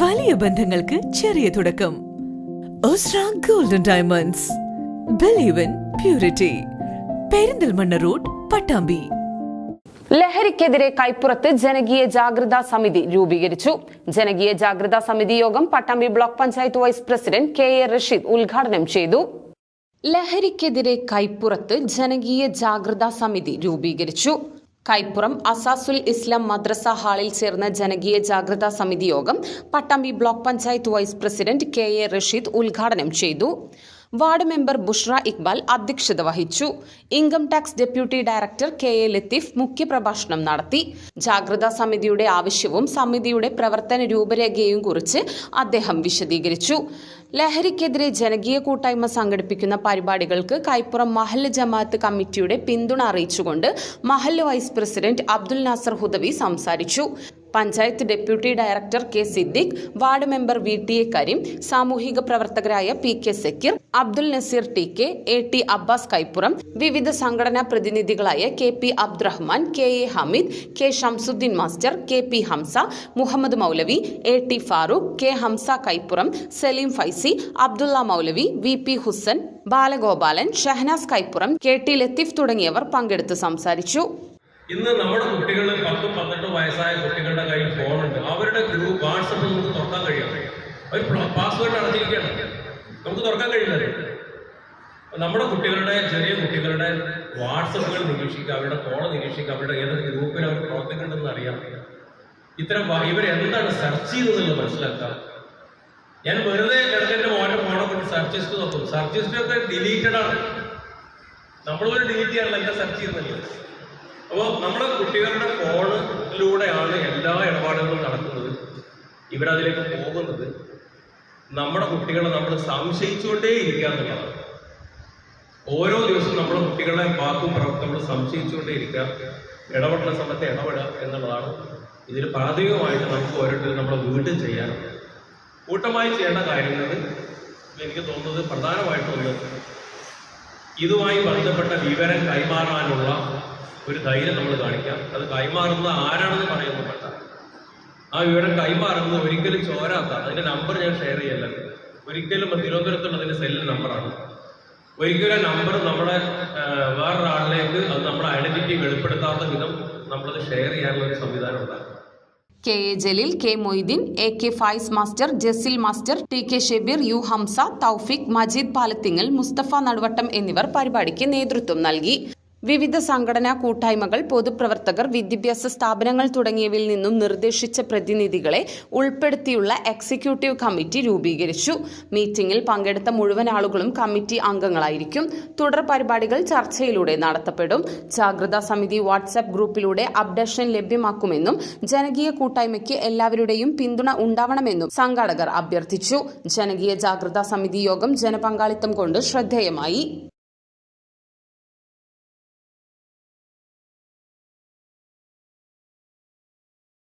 വലിയ ബന്ധങ്ങൾക്ക് ചെറിയ തുടക്കം. Osra golden diamonds believe in purity Perinthalmanna road Pattambi. ലഹരിക്കെതിരെ കൈപ്പുറത്ത് ജനകീയ ജാഗ്രതാ സമിതി രൂപീകരിച്ചു. ജനകീയ ജാഗ്രതാ സമിതി യോഗം Pattambi block panchayat vice president K A Rasheed ഉദ്ഘാടനം ചെയ്തു. ലഹരിക്കെതിരെ കൈപ്പുറത്ത് ജനകീയ ജാഗ്രതാ സമിതി രൂപീകരിച്ചു. കൈപ്പുറം അസാസുൽ ഇസ്ലാം മദ്രസ ഹാളിൽ ചേർന്ന ജനകീയ ജാഗ്രതാ സമിതി യോഗം Pattambi block panchayat vice president K A Rasheed ഉദ്ഘാടനം ചെയ്തു. വാർഡ് മെമ്പർ ബുഷ്ര ഇക്ബാൽ അധ്യക്ഷത വഹിച്ചു. Income tax deputy director K A Latheef മുഖ്യപ്രഭാഷണം നടത്തി. ജാഗ്രതാ സമിതിയുടെ ആവശ്യവും സമിതിയുടെ പ്രവർത്തന രൂപരേഖയും കുറിച്ച് അദ്ദേഹം വിശദീകരിച്ചു. ലഹരിക്കെതിരെ ജനകീയ കൂട്ടായ്മ സംഘടിപ്പിക്കുന്ന പരിപാടികൾക്ക് കൈപ്പുറം മഹല്ല് ജമാഅത്ത് കമ്മിറ്റിയുടെ പിന്തുണ അറിയിച്ചുകൊണ്ട് മഹല്ല് വൈസ് പ്രസിഡന്റ് അബ്ദുൽ നാസർ ഹുദവി സംസാരിച്ചു. Panchayat deputy director K Siddique ward member V T A Kareem സാമൂഹിക പ്രവർത്തകരായ P K Sakeer Abdul Nazeer T K A T Abbas Kaippuram വിവിധ സംഘടനാ പ്രതിനിധികളായ K P Abdurahman K A Hameed K Shamsudheen master K P Hamsa Muhammad Moulavi A T Farooq K Hamsa Kaippuram Saleem Faizy Abdulla Moulavi V P Husan Balagopalan Shahanas Kaippuram K T Latheef തുടങ്ങിയവർ പങ്കെടുത്ത് സംസാരിച്ചു. ഇന്ന് നമ്മുടെ കുട്ടികൾ പത്തും പന്ത്രണ്ടും വയസ്സായ കുട്ടികളുടെ കയ്യിൽ ഫോണുണ്ട്. അവരുടെ ഗ്രൂപ്പ് വാട്സപ്പ് നമുക്ക് തുറക്കാൻ കഴിയാം. അവർ പാസ്വേഡ് അടച്ചിരിക്കുകയാണ്. നമുക്ക് തുറക്കാൻ കഴിയുന്നത് നമ്മുടെ കുട്ടികളുടെ ചെറിയ കുട്ടികളുടെ വാട്സപ്പുകൾ നിരീക്ഷിക്കുക അവരുടെ ഫോൺ നിരീക്ഷിക്കുക അവരുടെ ഏതൊക്കെ ഗ്രൂപ്പിൽ അവർ പ്രവർത്തിക്കുന്നുണ്ടെന്ന് അറിയാം ഇത്തരം ഇവരെന്താണ് സെർച്ച് ചെയ്തതെന്നുള്ളത് മനസ്സിലാക്കാം ഞാൻ വെറുതെ കിടക്കന്റെ മോന്റെ ഫോണെ കൊണ്ട് സെർച്ച് ഹിസ്റ്ററി നോക്കും. സെർച്ച് ഒക്കെ ഡിലീറ്റഡ് ആണ്. നമ്മളൊരു ഡിലീറ്റ് ചെയ്യാറില്ല. എന്താ സെർച്ച് ചെയ്യുന്നില്ല അപ്പോൾ നമ്മുടെ കുട്ടികളുടെ ഫോണിലൂടെയാണ് എല്ലാ ഇടപാടുകളും നടക്കുന്നത്. ഇവരതിലേക്ക് പോകുന്നത്. നമ്മുടെ കുട്ടികളെ നമ്മൾ സംശയിച്ചുകൊണ്ടേ ഇരിക്കുക എന്നുള്ളതാണ്. ഓരോ ദിവസവും നമ്മുടെ കുട്ടികളെ വാക്കും പ്രവർത്തനം നമ്മൾ സംശയിച്ചുകൊണ്ടേ ഇരിക്കുക. ഇടപെടുന്ന സമയത്ത് ഇടപെടുക എന്നുള്ളതാണ്. ഇതിൽ പ്രാഥമികമായിട്ട് നമുക്ക് ഓരോരുത്തരും നമ്മുടെ വീട്ടിൽ ചെയ്യാനുള്ളത് കൂട്ടമായി ചെയ്യേണ്ട കാര്യങ്ങൾ എനിക്ക് തോന്നുന്നത് പ്രധാനമായിട്ടും ഒന്ന് ഇതുമായി ബന്ധപ്പെട്ട വിവരം കൈമാറാനുള്ള ഒരു ധൈര്യം നമ്മൾ കാണിക്കാം. അത് കൈമാറുന്നത് ആരാണെന്ന് പറയുന്നത് വേണ്ട ആ വിവരം കൈമാറുന്നത് ഒരിക്കലും ചോരാത്ത അതിന്റെ നമ്പർ ഞാൻ ഷെയർ ചെയ്യല്ല. ഒരിക്കലും തിരുവനന്തപുരത്തുള്ള അതിന്റെ സെല്ലിൽ നമ്പറാണ് ഒരിക്കലും നമ്പർ നമ്മളെ വേറൊരാളിലേക്ക് അത് നമ്മുടെ ഐഡന്റിറ്റി വെളിപ്പെടുത്താത്ത വിധം നമ്മളത് ഷെയർ ചെയ്യാനുള്ള ഒരു സംവിധാനം ഉണ്ടാകും K A Jaleel K Moideen A K Faiz master Jasil master T K Shebeer U Hamsa Thoufiq Majeed Palathingal Musthafa Naduvattam എന്നിവർ പരിപാടിക്ക് നേതൃത്വം നൽകി. വിവിധ സംഘടനാ കൂട്ടായ്മകൾ പൊതുപ്രവർത്തകർ വിദ്യാഭ്യാസ സ്ഥാപനങ്ങൾ തുടങ്ങിയവയിൽ നിന്നും നിർദ്ദേശിച്ച പ്രതിനിധികളെ ഉൾപ്പെടുത്തിയുള്ള എക്സിക്യൂട്ടീവ് കമ്മിറ്റി രൂപീകരിച്ചു. മീറ്റിംഗിൽ പങ്കെടുത്ത മുഴുവൻ ആളുകളും കമ്മിറ്റി അംഗങ്ങളായിരിക്കും. തുടർ പരിപാടികൾ ചർച്ചയിലൂടെ നടത്തപ്പെടും. ജാഗ്രതാ സമിതി വാട്സാപ്പ് ഗ്രൂപ്പിലൂടെ അപ്ഡേഷൻ ലഭ്യമാക്കുമെന്നും ജനകീയ കൂട്ടായ്മയ്ക്ക് എല്ലാവരുടെയും പിന്തുണ ഉണ്ടാവണമെന്നും സംഘാടകർ അഭ്യർത്ഥിച്ചു. ജനകീയ ജാഗ്രതാ സമിതി യോഗം ജനപങ്കാളിത്തം കൊണ്ട് ശ്രദ്ധേയമായി.